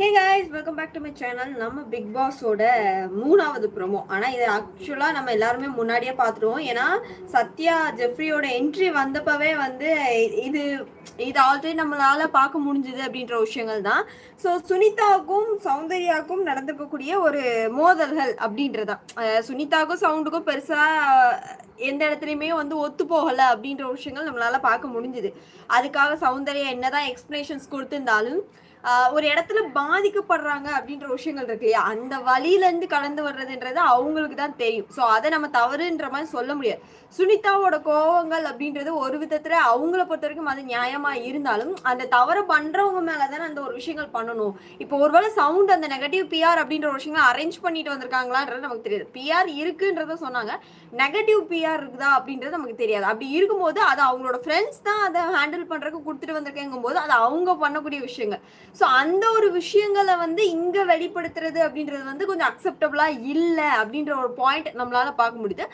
Hey guys welcome back to my channel நம்ம big பாஸோட மூணாவது ப்ரோமோ ஆனால் இது ஆக்சுவலாக நம்ம எல்லாருமே முன்னாடியே பார்த்துருவோம். ஏன்னா சத்யா ஜெஃப்ரியோட என்ட்ரி வந்தப்பவே வந்து இது இது ஆல்ரெடி நம்மளால பார்க்க முடிஞ்சுது அப்படின்ற விஷயங்கள் தான். ஸோ சுனிதாவுக்கும் சௌந்தர்யாவுக்கும் நடந்துக்கக்கூடிய ஒரு மோதல்கள் அப்படின்றதான் சுனிதாவுக்கும் சவுண்டுக்கும் பெருசாக எந்த இடத்துலையுமே வந்து ஒத்து போகலை அப்படின்ற விஷயங்கள் நம்மளால பார்க்க முடிஞ்சுது. அதுக்காக சௌந்தர்யா என்னதான் எக்ஸ்பிளனேஷன்ஸ் கொடுத்திருந்தாலும் ஒரு இடத்துல பாதிக்கப்படுறாங்க அப்படின்ற விஷயங்கள் இருக்கு இல்லையா? அந்த வழியில இருந்து கடந்து வர்றதுன்றது அவங்களுக்கு தான் தெரியும். ஸோ அதை நம்ம தவறுன்ற மாதிரி சொல்ல முடியாது. சுனிதாவோட கோவங்கள் அப்படின்றது ஒரு விதத்துல அவங்கள பொறுத்த வரைக்கும் அது நியாயமா இருந்தாலும் அந்த தவறு பண்றவங்க மேலதானே அந்த ஒரு விஷயங்கள் பண்ணணும். இப்போ ஒருவேளை சவுண்ட் அந்த நெகட்டிவ் பிஆர் அப்படின்ற ஒரு விஷயங்கள் அரேஞ்ச் பண்ணிட்டு வந்திருக்காங்களான்றது நமக்கு தெரியாது. பிஆர் இருக்குன்றத சொன்னாங்க. நெகட்டிவ் பிஆர் இருக்குதா அப்படின்றது நமக்கு தெரியாது. அப்படி இருக்கும்போது அது அவங்களோட ஃப்ரெண்ட்ஸ் தான் அதை ஹேண்டில் பண்றதுக்கு கொடுத்துட்டு வந்திருக்கேங்கும் போது அது அவங்க பண்ணக்கூடிய விஷயங்கள். ஸோ அந்த ஒரு விஷயங்களை வந்து இங்கே வெளிப்படுத்துறது அப்படின்றது வந்து கொஞ்சம் அக்செப்டபுளாக இல்லை அப்படின்ற ஒரு பாயிண்ட் நம்மளால பார்க்க முடியுது.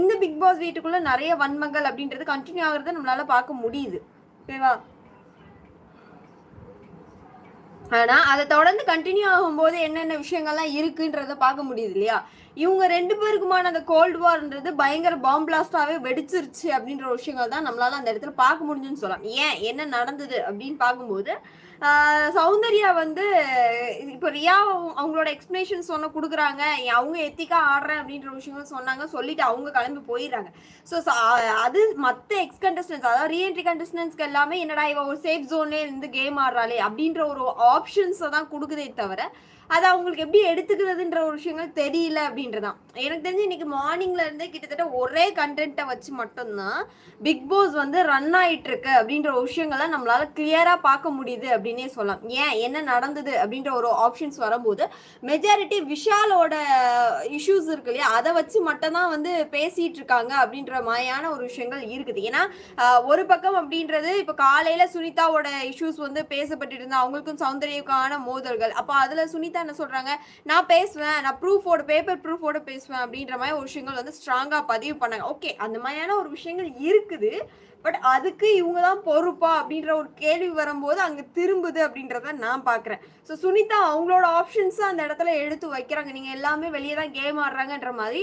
இந்த பிக் பாஸ் வீட்டுக்குள்ளே நிறைய வன்மங்கள் அப்படின்றது கண்டினியூ ஆகிறத நம்மளால பார்க்க முடியுது. ஓகேவா? ஆனால் அதை தொடர்ந்து கண்டினியூ ஆகும்போது என்னென்ன விஷயங்கள்லாம் இருக்குன்றத பார்க்க முடியுது இல்லையா? இவங்க ரெண்டு பேருக்குமான அந்த கோல்டு வார்ன்றது பயங்கர பாம் பிளாஸ்டாகவே வெடிச்சிருச்சு அப்படின்ற ஒரு விஷயங்கள் தான் நம்மளால அந்த இடத்துல பார்க்க முடிஞ்சுன்னு சொல்லலாம். ஏன்? என்ன நடந்தது அப்படின்னு பார்க்கும்போது சௌந்தர்யா வந்து இப்போ ரியா அவங்களோட எக்ஸ்பிளேஷன் சொன்ன கொடுக்குறாங்க. அவங்க எத்திக்கா ஆடுறேன் அப்படின்ற விஷயங்கள் சொன்னாங்க. சொல்லிட்டு அவங்க கிளம்பி போயிடுறாங்க. ஸோ அது மற்ற எக்ஸ் கண்டஸ்டன்ஸ் அதாவது ரீஎன்ட்ரி கண்டஸ்டன்ஸ்க்கு எல்லாமே என்னடா இவ ஒரு சேஃப் ஜோன்லேயே இருந்து கேம் ஆடுறாளே அப்படின்ற ஒரு ஆப்ஷன்ஸை தான் கொடுக்குதே தவிர அது அவங்களுக்கு எப்படி எடுத்துக்கிறதுன்ற ஒரு விஷயங்கள் தெரியல அப்படின்றதான். எனக்கு தெரிஞ்சு இன்னைக்கு மார்னிங்ல இருந்தே கிட்டத்தட்ட ஒரே கண்டென்ட்டை வச்சு மட்டும்தான் பிக் பாஸ் வந்து ரன் ஆயிட்டு இருக்கு அப்படின்ற ஒரு விஷயங்களை நம்மளால கிளியரா பார்க்க முடியுது அப்படின்னே சொல்லலாம். ஏன்? என்ன நடந்தது அப்படின்ற ஒரு ஆப்ஷன்ஸ் வரும்போது மெஜாரிட்டி விஷாலோட இஷ்யூஸ் இருக்கு இல்லையா? அதை வச்சு மட்டும்தான் வந்து பேசிட்டு இருக்காங்க அப்படின்ற மாதிரியான ஒரு விஷயங்கள் இருக்குது. ஏன்னா ஒரு பக்கம் அப்படின்றது இப்போ காலையில சுனிதாவோட இஷ்யூஸ் வந்து பேசப்பட்டு இருந்தா அவங்களுக்கும் சௌந்தர்யக்கான மோதல்கள். அப்போ அதுல சுனிதா என்ன சொல்றாங்க? நான் பேசுவேன் நான் ப்ரூஃபோட பேப்பர் ப்ரூஃபோட பேசுவேன் அப்படின்ற மாதிரி ஒரு விஷயங்கள் வந்து ஸ்ட்ராங்கா பதிவு பண்ணாங்க. ஓகே அந்த மாதிரியான ஒரு விஷயங்கள் இருக்குது பட் அதுக்கு இவங்க தான் பொறுப்பா அப்படின்ற ஒரு கேள்வி வரும்போது அங்கே திரும்புது அப்படின்றத நான் பார்க்குறேன் ஸோ சுனிதா அவங்களோட ஆப்ஷன்ஸை அந்த இடத்துல எடுத்து வைக்கிறாங்க. நீங்கள் எல்லாமே வெளியே தான் கேம் ஆடுறாங்கன்ற மாதிரி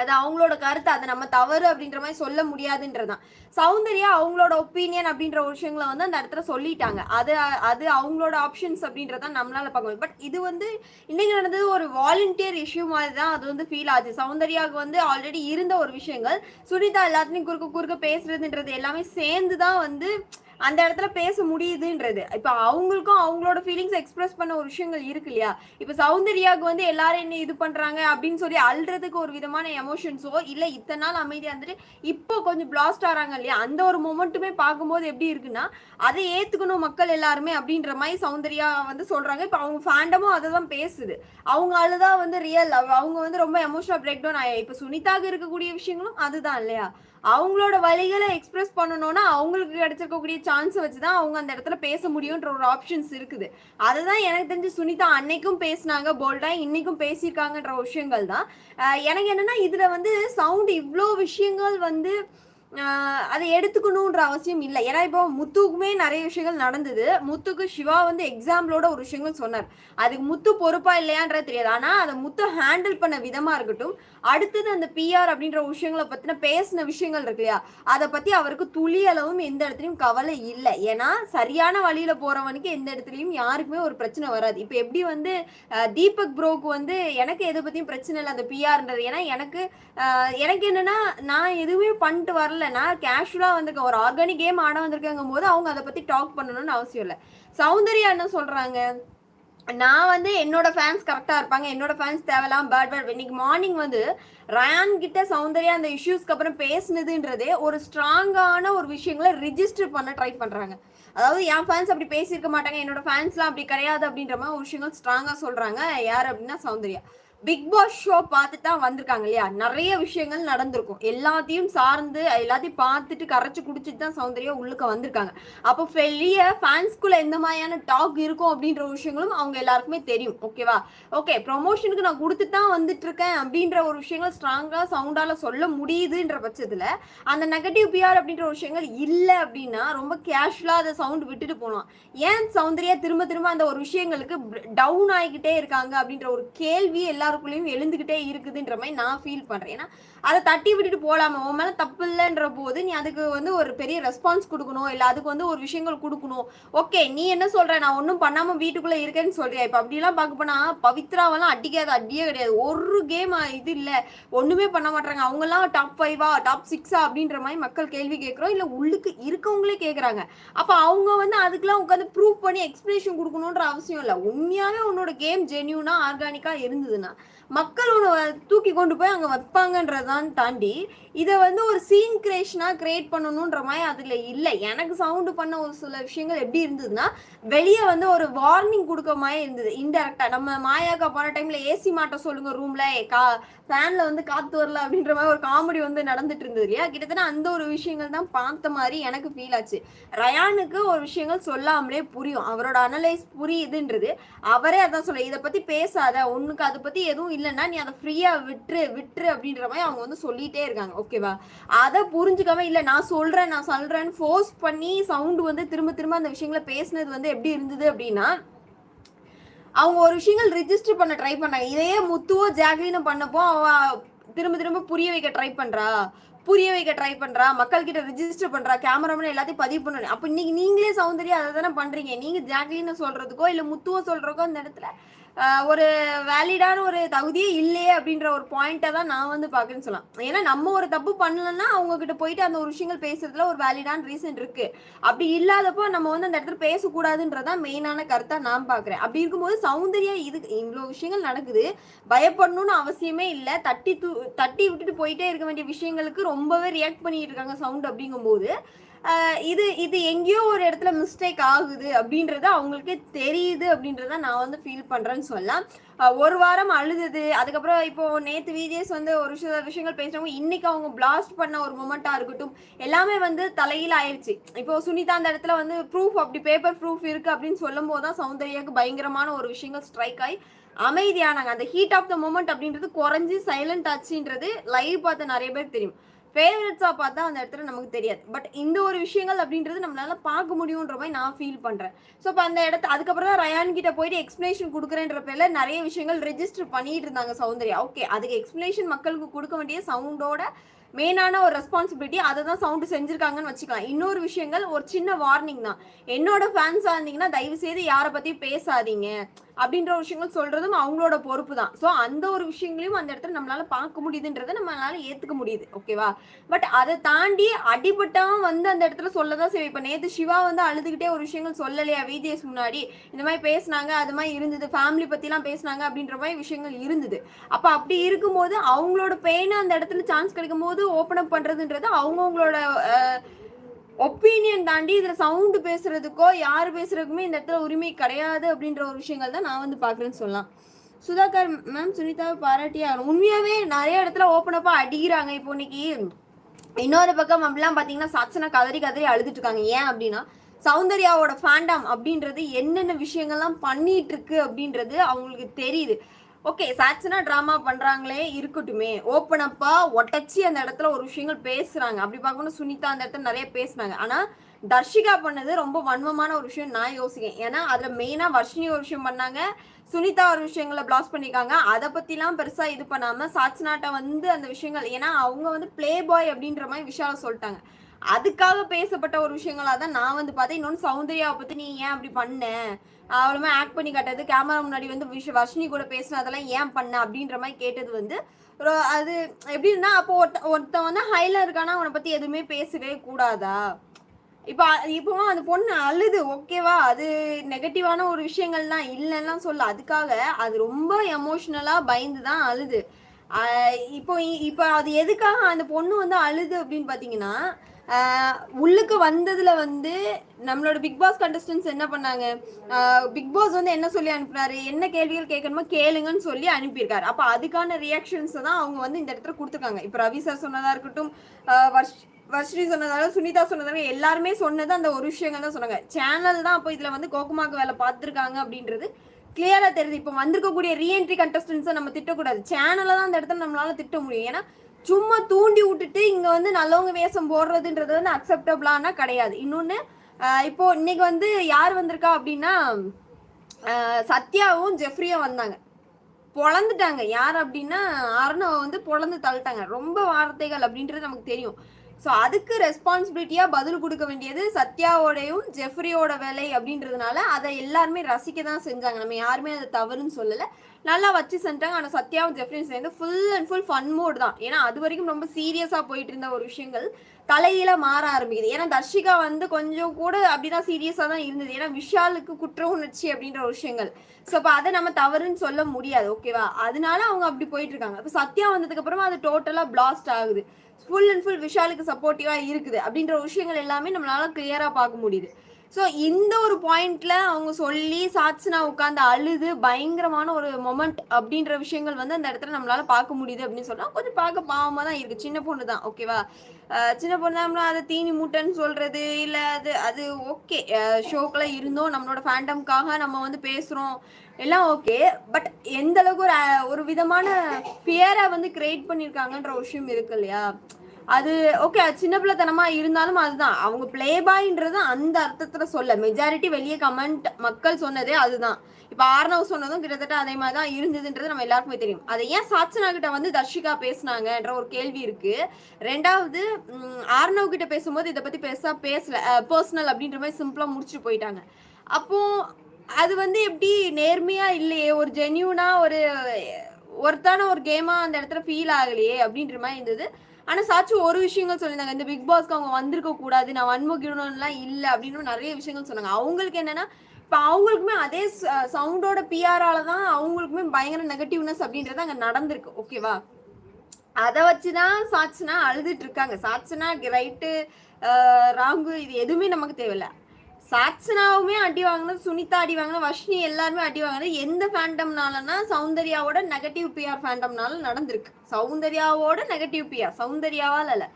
அது அவங்களோட கருத்து அதை நம்ம தவறு அப்படின்ற மாதிரி சொல்ல முடியாதுன்றதான் சௌந்தர்யா அவங்களோட ஒப்பீனியன் அப்படின்ற ஒரு விஷயங்களை வந்து அந்த இடத்துல சொல்லிட்டாங்க. அது அது அவங்களோட ஆப்ஷன்ஸ் அப்படின்றத நம்மளால பார்க்க முடியும். பட் இது வந்து இன்னைக்கு நடந்தது ஒரு வாலண்டியர் இஷ்யூ மாதிரி தான் அது வந்து ஃபீல் ஆச்சு. சௌந்தர்யாவுக்கு வந்து ஆல்ரெடி இருந்த ஒரு விஷயங்கள் சுனிதா எல்லாத்துலையும் குறுக்க குறுக்க பேசுறதுன்றது எல்லாமே சேர்ந்து தான் வந்து அந்த இடத்துல பேச முடியுதுன்றது. இப்போ அவங்களுக்கும் அவங்களோட ஃபீலிங்ஸ் எக்ஸ்பிரஸ் பண்ண ஒரு விஷயங்கள் இருக்கு இல்லையா? இப்போ சௌந்தர்யாவுக்கு வந்து எல்லாரும் என்ன இது பண்றாங்க அப்படின்னு சொல்லி அழுறதுக்கு ஒரு விதமான எமோஷன்ஸோ இல்லை இத்தனை நாள் அமைதியா இருந்துட்டு இப்போ கொஞ்சம் பிளாஸ்ட் ஆறாங்க இல்லையா? அந்த ஒரு மொமெண்ட்டுமே பார்க்கும்போது எப்படி இருக்குன்னா அதை ஏத்துக்கணும் மக்கள் எல்லாருமே அப்படின்ற மாதிரி சௌந்தர்யா வந்து சொல்றாங்க. இப்போ அவங்க ஃபேண்டமும் அதை தான் பேசுது. அவங்க தான் வந்து ரியல் அவங்க வந்து ரொம்ப எமோஷனல் பிரேக் டவுன் ஆகி இப்போ சுனிதாக்கு இருக்கக்கூடிய விஷயங்களும் அதுதான் இல்லையா? அவங்களோட வழிகளை எக்ஸ்பிரஸ் பண்ணணும்னா அவங்களுக்கு கிடைச்சிருக்கக்கூடிய சான்ஸை வச்சு தான் அவங்க அந்த இடத்துல பேச முடியுன்ற ஒரு ஆப்ஷன்ஸ் இருக்குது. அதுதான் எனக்கு தெரிஞ்சு சுனிதா அன்னைக்கும் பேசினாங்க போல்டா இன்னைக்கும் பேசியிருக்காங்கன்ற விஷயங்கள் தான் எனக்கு என்னன்னா இதுல வந்து சவுண்ட் இவ்வளோ விஷயங்கள் வந்து அதை எடுத்துக்கணுன்ற அவசியம் இல்லை. ஏன்னா இப்போ முத்துக்குமே நிறைய விஷயங்கள் நடந்தது. முத்துக்கு சிவா வந்து எக்ஸாம்பிளோட ஒரு விஷயங்கள் சொன்னார். அதுக்கு முத்து பொறுப்பா இல்லையான்றது தெரியாது. ஆனால் அதை முத்து ஹேண்டில் பண்ண விதமா இருக்கட்டும் அடுத்தது அந்த பிஆர் அப்படின்ற விஷயங்களை பற்றின பேசின விஷயங்கள் இருக்கு இல்லையா? அதை பற்றி அவருக்கு துளி அளவும் எந்த இடத்துலையும் கவலை இல்லை. ஏன்னா சரியான வழியில் போகிறவனுக்கு எந்த இடத்துலையும் யாருக்குமே ஒரு பிரச்சனை வராது. இப்போ எப்படி வந்து தீபக் ப்ரோக்கு வந்து எனக்கு எதை பற்றியும் பிரச்சனை இல்லை அந்த பிஆர்ன்றது ஏன்னா எனக்கு எனக்கு என்னென்னா நான் எதுவுமே பண்ணிட்டு வரல. நான் கேஷுவலாக வந்திருக்கேன் ஒரு ஆர்கானிக் கேம் ஆட வந்திருக்கங்கும் போது அவங்க அதை பற்றி டாக் பண்ணணும்னு அவசியம் இல்லை. சௌந்தர்யா என்ன சொல்கிறாங்க நான் வந்து என்னோட ஃபேன்ஸ் கரெக்டாக இருப்பாங்க என்னோட ஃபேன்ஸ் தேவையில்லாம் பேட் பேட் இன்னைக்கு மார்னிங் வந்து ரயான் கிட்ட சௌந்தர்யா அந்த இஷ்யூஸ்க்கு அப்புறம் பேசுனதுன்றதே ஒரு ஸ்ட்ராங்கான ஒரு விஷயங்களை ரிஜிஸ்டர் பண்ண ட்ரை பண்ணுறாங்க அதாவது என் ஃபேன்ஸ் அப்படி பேசியிருக்க மாட்டாங்க என்னோட ஃபேன்ஸ்லாம் அப்படி கிடையாது அப்படின்ற மாதிரி ஒரு விஷயங்கள் ஸ்ட்ராங்காக சொல்கிறாங்க யார் அப்படின்னா சௌந்தர்யா. பிக் பாஸ் ஷோ பார்த்துட்டு தான் வந்திருக்காங்க இல்லையா? நிறைய விஷயங்கள் நடந்திருக்கும். எல்லாத்தையும் சார்ந்து எல்லாத்தையும் பார்த்துட்டு கரைச்சி குடிச்சிட்டு தான் சௌந்தர்யா உள்ளுக்க வந்திருக்காங்க. அப்போ வெளிய ஃபேன்ஸ்குள்ள எந்த மாதிரியான டாக் இருக்கும் அப்படின்ற விஷயங்களும் அவங்க எல்லாருக்குமே தெரியும். ஓகேவா ஓகே ப்ரொமோஷனுக்கு நான் கொடுத்துட்டு தான் வந்துட்டு இருக்கேன் அப்படின்ற ஒரு விஷயங்கள் ஸ்ட்ராங்காக சவுண்டால சொல்ல முடியுதுன்ற பட்சத்தில் அந்த நெகட்டிவ் பிஆர் அப்படின்ற ஒரு விஷயங்கள் இல்லை அப்படின்னா ரொம்ப கேஷுவலா அதை சவுண்ட் விட்டுட்டு போகலாம் ஏன் சௌந்தர்யா திரும்ப திரும்ப அந்த ஒரு விஷயங்களுக்கு டவுன் ஆகிக்கிட்டே இருக்காங்க அப்படின்ற ஒரு கேள்வி எல்லாருக்குள்ளேயும் எழுந்துகிட்டே இருக்குதுன்ற மாதிரி நான் ஃபீல் பண்றேன். ஏன்னா அதை தட்டி விட்டுட்டு போலாமா உன் மேல தப்பு இல்லைன்ற போது நீ அதுக்கு வந்து ஒரு பெரிய ரெஸ்பான்ஸ் கொடுக்கணும் இல்ல அதுக்கு வந்து ஒரு விஷயங்கள் கொடுக்கணும். ஓகே நீ என்ன சொல்ற? நான் ஒன்றும் பண்ணாம வீட்டுக்குள்ள இருக்கேன்னு சொல்றியா? இப்ப அப்படிலாம் பார்க்க போனா பவித்ராவெல்லாம் அடிக்காத அடியே கிடையாது. ஒரு கேம் இது இல்ல. ஒண்ணுமே பண்ண மாட்டாங்க அவங்க எல்லாம் டாப் ஃபைவா டாப் சிக்ஸா அப்படின்ற மாதிரி மக்கள் கேள்வி கேட்கிறோம். இல்ல உள்ளுக்கு இருக்கவங்களே கேக்குறாங்க அப்ப அவங்க வந்து அதுக்கெல்லாம் உட்காந்து ப்ரூவ் பண்ணி எக்ஸ்பிளேஷன் கொடுக்கணுன்ற அவசியம் இல்ல. உண்மையாவே உன்னோட கேம் ஜென்யூனா ஆர்கானிக்கா இருந்ததுன்னா மக்கள் உன்னை தூக்கி கொண்டு போய் அங்கே வைப்பாங்கன்றதான் தாண்டி இதை வந்து ஒரு சீன் கிரியேஷனாக கிரியேட் பண்ணணுன்ற மாதிரி அதில் இல்லை. எனக்கு சவுண்டு பண்ண ஒரு சில விஷயங்கள் எப்படி இருந்ததுன்னா வெளியே வந்து ஒரு வார்னிங் கொடுக்க மாதிரி இருந்தது இன்டெரக்டா நம்ம மாயாக்கா போன டைமில் ஏசி மாட்ட சொல்லுங்க ரூமில் கா ஃபேனில் வந்து காற்று வரல அப்படின்ற மாதிரி ஒரு காமெடி வந்து நடந்துட்டு இருந்தது இல்லையா? கிட்டத்தட்ட அந்த ஒரு விஷயங்கள் தான் பார்த்த மாதிரி எனக்கு ஃபீல் ஆச்சு. ரயானுக்கு ஒரு விஷயங்கள் சொல்லாமலே புரியும். அவரோட அனலைஸ் புரியுதுன்றது. அவரே அதான் சொல்ல இதை பற்றி பேசாத உனக்கு அதை பற்றி எதுவும் இல்லைன்னா நீ அதை ஃப்ரீயாக விட்டுரு விட்டுரு அப்படின்ற மாதிரி அவங்க வந்து சொல்லிட்டே இருக்காங்க. ஓகேவா அதை புரிஞ்சுக்காம இல்லை நான் சொல்கிறேன் நான் சொல்கிறேன்னு ஃபோர்ஸ் பண்ணி சவுண்டு வந்து திரும்ப திரும்ப அந்த விஷயங்களை பேசினது வந்து எப்படி இருந்தது அப்படின்னா அவங்க ஒரு விஷயங்கள் ரிஜிஸ்டர் பண்ண ட்ரை பண்ணாங்க. இதையே முத்துவோ ஜாக்லினும் பண்ணப்போ அவ திரும்ப திரும்ப புரிய வைக்க ட்ரை பண்றா. புரிய வைக்க ட்ரை பண்றா. மக்கள் கிட்ட ரிஜிஸ்டர் பண்றா. கேமராமேன் எல்லாத்தையும் பதிவு பண்ணணும். அப்ப இன்னைக்கு நீங்களே சௌந்தர்யா அதை தானே பண்றீங்க. நீங்க ஜாக்லின்னு சொல்றதுக்கோ இல்ல முத்துவோ சொல்றதுக்கோ அந்த இடத்துல ஒரு வேலிடான ஒரு தகுதியே இல்லையே அப்படின்ற ஒரு பாயிண்ட்டை தான் நான் வந்து பார்க்குறேன்னு சொல்லலாம். ஏன்னா நம்ம ஒரு தப்பு பண்ணலன்னா அவங்க கிட்ட போயிட்டு அந்த ஒரு விஷயங்கள் பேசுறதுல ஒரு வேலிடான ரீசன் இருக்கு. அப்படி இல்லாதப்போ நம்ம வந்து அந்த இடத்துல பேசக்கூடாதுன்றதான் மெயினான கருத்தாக நான் பார்க்குறேன். அப்படி இருக்கும்போது சௌந்தர்யா இது இவ்வளோ விஷயங்கள் நடக்குது. பயப்படணும்னு அவசியமே இல்லை. தட்டி தூ தட்டி விட்டுட்டு போயிட்டே இருக்க வேண்டிய விஷயங்களுக்கு ரொம்பவே ரியாக்ட் பண்ணிட்டு இருக்காங்க சவுண்ட் அப்படிங்கும்போது. இது இது மிஸ்டேக் ஆகுது அப்படின்றது அவங்களுக்கே தெரியுது அப்படின்றத நான் வந்து ஃபீல் பண்ணுறேன்னு சொல்லலாம். ஒரு வாரம் அழுதுது அதுக்கப்புறம் இப்போ நேற்று விஜேஸ் வந்து ஒரு சில விஷயங்கள் பேசுறவங்க இன்னைக்கு அவங்க பிளாஸ்ட் பண்ண ஒரு மூமெண்ட்டாக இருக்கட்டும் எல்லாமே வந்து தலையில் ஆயிடுச்சு இப்போ சுனிதா அந்த இடத்துல வந்து ப்ரூஃப் அப்படி பேப்பர் ப்ரூஃப் இருக்கு அப்படின்னு சொல்லும் போது தான் சௌந்தர்யாவுக்கு பயங்கரமான ஒரு விஷயங்கள் ஸ்ட்ரைக் ஆகி அமைதியானாங்க. அந்த ஹீட் ஆஃப் த மூமெண்ட் அப்படின்றது குறைஞ்சி சைலண்ட் ஆச்சுன்றது லைவ் பார்த்த நிறைய பேர் தெரியும். ஃபேவரட்ஸாக பார்த்தா அந்த இடத்துல நமக்கு தெரியாது. பட் இந்த ஒரு விஷயங்கள் அப்படின்றது நம்மளால பார்க்க முடியுன்ற மாதிரி நான் ஃபீல் பண்ணுறேன் ஸோ இப்போ அந்த இடத்த அதுக்கப்புறம் தான் ரயான் கிட்ட போயிட்டு எக்ஸ்பிளேஷன் கொடுக்குறேன்ற பேர்ல நிறைய விஷயங்கள் ரெஜிஸ்டர் பண்ணிட்டு இருந்தாங்க சௌந்தர்யா. ஓகே அதுக்கு எக்ஸ்பிளேஷன் மக்களுக்கு கொடுக்க வேண்டிய சவுண்டோட மெயினான ஒரு ரெஸ்பான்சிபிலிட்டி அதை தான் சவுண்டு செஞ்சுருக்காங்கன்னு வச்சுக்கலாம். இன்னொரு விஷயங்கள் ஒரு சின்ன வார்னிங் தான். என்னோட ஃபேன்ஸாக இருந்தீங்கன்னா தயவு செய்து யாரை பற்றியும் பேசாதீங்க. அப்படின்ற ஒரு விஷயங்கள் சொல்றதும் அவங்களோட பொறுப்பு தான் ஸோ அந்த ஒரு விஷயங்களையும் அந்த இடத்துல நம்மளால பார்க்க முடியுதுன்றதை நம்மளால ஏத்துக்க முடியுது. ஓகேவா பட் அதை தாண்டி அடிபட்டவன் வந்து அந்த இடத்துல சொல்லதான் சரி இப்போ நேத்து சிவா வந்து அழுதுகிட்டே ஒரு விஷயங்கள் சொல்லலையா? விஜேஸ் முன்னாடி. இந்த மாதிரி பேசுனாங்க அது மாதிரி இருந்தது. ஃபேமிலி பத்திலாம் பேசுனாங்க அப்படின்ற மாதிரி விஷயங்கள் இருந்தது. அப்ப அப்படி இருக்கும்போது அவங்களோட பெயினை அந்த இடத்துல சான்ஸ் கிடைக்கும் போது ஓப்பன் அப் பண்றதுன்றது அவங்கவுங்களோட ஒப்பீனியன் தாண்டி இதுல சவுண்டு பேசுறதுக்கோ யார் பேசுறதுக்குமே இந்த இடத்துல உரிமை கிடையாது அப்படின்ற ஒரு விஷயங்கள் தான் நான் வந்து பாக்குறேன்னு சொல்லலாம். சுதாகர் மேம் சுனிதாவை பாராட்டியா? உண்மையாவே நிறைய இடத்துல ஓப்பன் அப்பா அடிக்கிறாங்க இப்போ இன்னைக்கு. இன்னொரு பக்கம் அப்படிலாம் பாத்தீங்கன்னா சாட்சனா கதறி கதறி அழுதுட்டு இருக்காங்க. ஏன் அப்படின்னா சௌந்தர்யாவோட ஃபேண்டாம் அப்படின்றது என்னென்ன விஷயங்கள்லாம் பண்ணிட்டு இருக்கு அப்படின்றது அவங்களுக்கு தெரியுது. ஓகே சாட்சனா ட்ராமா பண்றாங்களே இருக்கட்டுமே. ஓப்பன் அப்பா ஒட்டச்சி அந்த இடத்துல ஒரு விஷயங்கள் பேசுறாங்க. அப்படி பார்க்கணும் சுனிதா அந்த இடத்துல நிறைய பேசுனாங்க ஆனா தர்ஷிகா பண்ணது ரொம்ப வன்மமான ஒரு விஷயம் நான் யோசிக்கேன் ஏன்னா அதுல மெயினா வர்ஷினி ஒரு விஷயம் பண்ணாங்க சுனிதா ஒரு விஷயங்களை பிளாஸ் பண்ணிருக்காங்க அதை பத்திலாம் பெருசா இது பண்ணாம சாட்சனாட்ட வந்து அந்த விஷயங்கள் ஏன்னா அவங்க வந்து ப்ளே பாய் அப்படின்ற மாதிரி விஷால சொல்லிட்டாங்க. அதுக்காக பேசப்பட்ட ஒரு விஷயங்களா தான் நான் வந்து பார்த்தேன். இன்னொன்று சௌந்தர்யாவை பத்தி நீ ஏன் அப்படி பண்ண? அவ்வளோமே ஆக்ட் பண்ணி காட்டுறது கேமரா முன்னாடி வந்து விஷ வர்ஷினி கூட பேசின அதெல்லாம் ஏன் பண்ண அப்படின்ற மாதிரி கேட்டது வந்து ஒரு- அது எப்படின்னா அப்போ ஒருத்த ஒருத்தன் வந்து ஹைல இருக்கானா அவனை பத்தி எதுவுமே பேசவே கூடாதா? இப்போ இப்போ அந்த பொண்ணு அழுது ஓகேவா அது நெகட்டிவான ஒரு விஷயங்கள்லாம் இல்லைன்னா சொல்ல அதுக்காக அது ரொம்ப எமோஷ்னலா பயந்து தான் அழுது. இப்போ இ- இப்போ அது எதுக்காக அந்த பொண்ணு வந்து அழுது அப்படின்னு பார்த்தீங்கன்னா உள்ளுக்கு வந்ததுல வந்து நம்மளோட பிக் பாஸ் கண்டஸ்டன்ஸ் என்ன பண்ணாங்க? பிக் பாஸ் வந்து என்ன சொல்லி அனுப்புனாரு? என்ன கேள்விகள் கேட்கணுமோ கேளுங்கன்னு சொல்லி அனுப்பியிருக்காரு. அப்ப அதுக்கான ரியாக்ஷன்ஸ் தான் அவங்க வந்து இந்த இடத்துல கொடுத்துருக்காங்க. இப்ப ரவி சார் சொன்னதா இருக்கட்டும் வர்ஷ் வர்ஷினி சொன்னதால சுனிதா சொன்னதால எல்லாருமே சொன்னது அந்த ஒரு விஷயங்கள் தான் சொன்னாங்க. சேனல் தான் அப்போ இதுல வந்து கோகுமாக்கு வேலை பார்த்துருக்காங்க அப்படின்றது கிளியரா தெரியுது. இப்போ வந்திருக்கக்கூடிய ரீஎன்ட்ரி கண்டஸ்டன்ஸை நம்ம திட்டக்கூடாது. சேனலை தான் அந்த இடத்துல நம்மளால திட்ட முடியும். ஏன்னா சும்மா தூண்டி விட்டுட்டு இங்க வந்து நல்லவங்க வேஷம் போடுறதுன்றது வந்து அக்செப்டபிளானா கிடையாது. இன்னொன்னு இப்போ இன்னைக்கு வந்து யார் வந்திருக்கா அப்படின்னா சத்யாவும் ஜெஃப்ரியும் வந்தாங்க. பொழந்துட்டாங்க. யார் அப்படின்னா அருணவை வந்து பொழந்து தள்ளிட்டாங்க. ரொம்ப வார்த்தைகள் அப்படின்றது நமக்கு தெரியும். ஸோ அதுக்கு ரெஸ்பான்சிபிலிட்டியாக பதில் கொடுக்க வேண்டியது சத்யாவோடையும் ஜெஃப்ரியோட வேலை அப்படின்றதுனால அதை எல்லாருமே ரசிக்க தான் செஞ்சாங்க. நம்ம யாருமே அதை தவறுன்னு சொல்லலை. நல்லா வச்சு செஞ்சாங்க ஆனால் சத்யாவும் ஜெஃப்ரின் சேர்ந்து full and full fun mode தான். ஏன்னா அது வரைக்கும் ரொம்ப சீரியஸாக போயிட்டு இருந்த ஒரு விஷயங்கள் தலையில மாற ஆரம்பிக்குது. ஏன்னா தர்ஷிகா வந்து கொஞ்சம் கூட அப்படிதான் சீரியஸாக தான் இருந்தது. ஏன்னா விஷாலுக்கு குற்ற உணர்ச்சி அப்படின்ற ஒரு விஷயங்கள். ஸோ அப்போ அதை நம்ம தவறுன்னு சொல்ல முடியாது. ஓகேவா அதனால அவங்க அப்படி போயிட்டு இருக்காங்க. இப்போ சத்யா வந்ததுக்கு அப்புறமா அது டோட்டலாக பிளாஸ்ட் ஆகுது. ஃபுல் அண்ட் ஃபுல் விஷாலுக்கு சப்போர்ட்டிவாக இருக்குது. அப்படின்ற விஷயங்கள் எல்லாமே நம்மளால கிளியராக பார்க்க முடியுது. ஸோ இந்த ஒரு பாயிண்ட்ல அவங்க சொல்லி சாட்சினா உட்காந்து அழுது பயங்கரமான ஒரு மொமெண்ட் அப்படின்ற விஷயங்கள் வந்து அந்த இடத்துல நம்மளால பார்க்க முடியுது அப்படின்னு சொன்னா கொஞ்சம் பார்க்க பாவமாக தான் இருக்கு. சின்ன பொண்ணு தான் ஓகேவா சின்ன பொண்ணு தான் அதை தீனி மூட்டைன்னு சொல்றது இல்லை அது அது ஓகே ஷோக்கில் இருந்தோம் நம்மளோட ஃபேண்டம்காக நம்ம வந்து பேசுறோம் எல்லாம் ஓகே பட் எந்த அளவுக்கு ஒரு ஒரு விதமான ஃபியரை வந்து கிரியேட் பண்ணியிருக்காங்கன்ற விஷயம் இருக்கு இல்லையா? அது ஓகே அது சின்ன பிள்ளைத்தனமா இருந்தாலும் அதுதான். அவங்க பிளே பாய்ன்றது அந்த அர்த்தத்துல சொல்ல. மெஜாரிட்டி வெளியே கமெண்ட் மக்கள் சொன்னதே அதுதான். இப்ப ஆர்னவ் சொன்னதும் கிட்டத்தட்ட அதே மாதிரி தான் இருந்ததுன்றது நம்ம எல்லாருக்குமே தெரியும். அதை ஏன் சாச்சனா கிட்ட வந்து தர்ஷிகா பேசுனாங்கன்ற ஒரு கேள்வி இருக்கு. ரெண்டாவது ஆர்னவ் கிட்ட பேசும்போது இதை பத்தி பேச பேசல. பர்சனல் அப்படின்ற மாதிரி சிம்பிளா முடிச்சுட்டு போயிட்டாங்க. அப்போ அது வந்து எப்படி நேர்மையா இல்லையே? ஒரு ஜென்யூனா ஒரு ஒருத்தான ஒரு கேமா அந்த இடத்துல ஃபீல் ஆகலையே அப்படின்ற மாதிரி இருந்தது. ஆனா சாட்சி ஒரு விஷயங்கள் சொல்லியிருந்தாங்க இந்த பிக் பாஸ்க்கு அவங்க வந்திருக்க கூடாது நான் வன்முகிடணும்லாம் இல்லை அப்படின்னு நிறைய விஷயங்கள் சொன்னாங்க. அவங்களுக்கு என்னன்னா இப்போ அவங்களுக்குமே அதே சவுண்டோட பிஆரால தான் அவங்களுக்குமே பயங்கர நெகட்டிவ்னஸ் அப்படின்றது அங்கே நடந்திருக்கு. ஓகேவா அதை வச்சுதான் சாட்சினா அழுதுட்டு இருக்காங்க. சாட்சினா ரைட்டு ராங்கு இது எதுவுமே நமக்கு தேவையில்ல. சாட்சனாவுமே அடி வாங்கினது சுனிதா அடி வாங்கினது வர்ஷினி எல்லாருமே அடி வாங்கினது. எந்த ஃபேண்டம்னாலனா சௌந்தர்யாவோட நெகட்டிவ் பிஆர் ஃபேண்டம்னால நடந்திருக்கு. சௌந்தர்யாவோட நெகட்டிவ் பிஆர் சௌந்தர்யாவால் அல்ல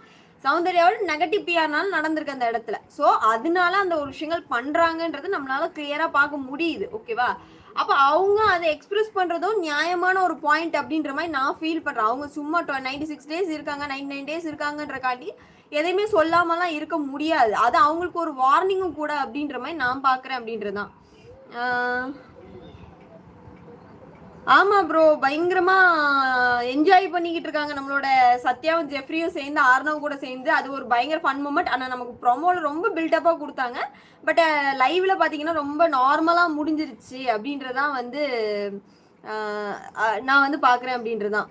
சௌந்தர்யாவோட நெகட்டிவ் பிஆர்னால நடந்திருக்கு அந்த இடத்துல. ஸோ அதனால அந்த ஒரு விஷயங்கள் பண்ணுறாங்கன்றது நம்மளால கிளியராக பார்க்க முடியுது. ஓகேவா அப்போ அவங்க அதை எக்ஸ்பிரஸ் பண்றதும் நியாயமான ஒரு பாயிண்ட் அப்படின்ற மாதிரி நான் ஃபீல் பண்றேன். அவங்க சும்மா நைன்டி சிக்ஸ் டேஸ் இருக்காங்க நைன்டி நைன் டேஸ் இருக்காங்கன்ற காட்டி எதையுமே சொல்லாமலாம் இருக்க முடியாது. அது அவங்களுக்கு ஒரு வார்னிங்கும் கூட அப்படின்ற மாதிரி நான் பார்க்குறேன் அப்படின்றதான் ஆஹ் ஆமா ப்ரோ பயங்கரமா என்ஜாய் பண்ணிக்கிட்டு இருக்காங்க நம்மளோட சத்யாவும் ஜெஃப்ரியும் சேர்ந்து ஆர்னவ் கூட சேர்ந்து. அது ஒரு பயங்கர ஃபன் மூமெண்ட் ஆனால் நமக்கு ப்ரொமோல ரொம்ப பில்டப்பாக கொடுத்தாங்க. பட் லைவ்ல பார்த்தீங்கன்னா ரொம்ப நார்மலாக முடிஞ்சிருச்சு அப்படின்றதான் வந்து நான் வந்து பார்க்குறேன் அப்படின்றதான்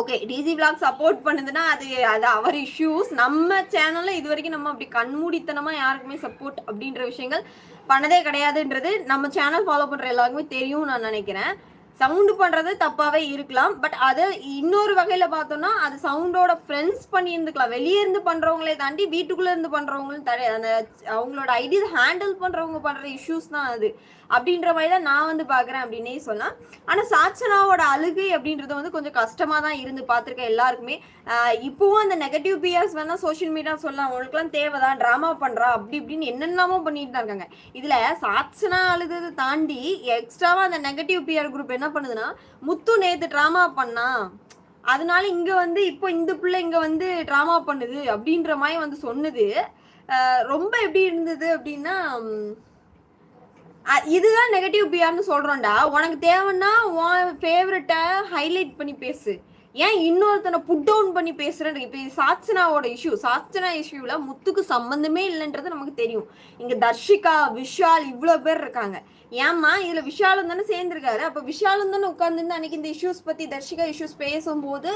ஓகே டிசி விளாக் சப்போர்ட் பண்ணுதுன்னா அது அது அவர் இஷ்யூஸ் நம்ம சேனல்ல இது வரைக்கும் நம்ம அப்படி கண்மூடித்தனமா யாருக்குமே சப்போர்ட் அப்படின்ற விஷயங்கள் பண்ணதே கிடையாதுன்றது நம்ம சேனல் ஃபாலோ பண்ற எல்லாருக்குமே தெரியும் நான் நினைக்கிறேன். சவுண்டு பண்றது தப்பாவே இருக்கலாம் பட் அது இன்னொரு வகையில பார்த்தோம்னா அது சவுண்டோட ஃப்ரெண்ட்ஸ் பண்ணியிருந்துக்கலாம். வெளியே இருந்து பண்றவங்களே தாண்டி வீட்டுக்குள்ள இருந்து பண்றவங்களும் தர அந்த அவங்களோட ஐடியாஸ் ஹேண்டில் பண்றவங்க பண்ற இஷ்யூஸ் தான் அது. அப்படின்ற மாதிரி தான் நான் வந்து பாக்குறேன் அப்படின்னே சொல்லலாம். ஆனா சாச்சனாவோட அழுகை அப்படின்றது வந்து கொஞ்சம் கஷ்டமா தான் இருந்து பார்த்துருக்கேன் எல்லாருக்குமே. இப்போவும் இப்பவும் அந்த நெகட்டிவ் பியர்ஸ் வேணா சோஷியல் மீடியா சொல்லலாம். அவங்களுக்குலாம் தேவைதான். ட்ராமா பண்றா அப்படி இப்படின்னு என்னென்னமோ பண்ணிட்டு தான் இருக்காங்க. இதுல சாச்சனா அழுகிறது தாண்டி எக்ஸ்ட்ராவா அந்த நெகட்டிவ் பியர் குரூப் என்ன என்ன பண்ணுதுன்னா முத்து நேத்து ட்ராமா பண்ணா அதனால இங்க வந்து இப்போ இந்த பிள்ளை இங்க வந்து ட்ராமா பண்ணுது அப்படின்ற மாதிரி வந்து சொன்னது. ரொம்ப எப்படி இருந்தது அப்படின்னா இதுதான் நெகட்டிவ் பிஆர்னு சொல்றோம்டா. உனக்கு தேவைன்னா உன் ஃபேவரட்டை ஹைலைட் பண்ணி பேசு. ஏன் இன்னொருத்தனை புட் டவுன் பண்ணி பேசுறேன் இப்போ இது சாச்சனாவோட இஷ்யூ சாச்சனா இஷ்யூல முத்துக்கு சம்மந்தமே இல்லைன்றது நமக்கு தெரியும். இங்க தர்ஷிகா விஷால் இவ்வளோ பேர் இருக்காங்க. ஏம்மா இதுல விஷாலும் தானே சேர்ந்திருக்காரு. அப்ப விஷாலும் தானே உட்காந்துருந்து அன்னைக்கு இந்த இஷ்யூஸ் பத்தி தர்ஷிகா இஷ்யூஸ் பேசும்போது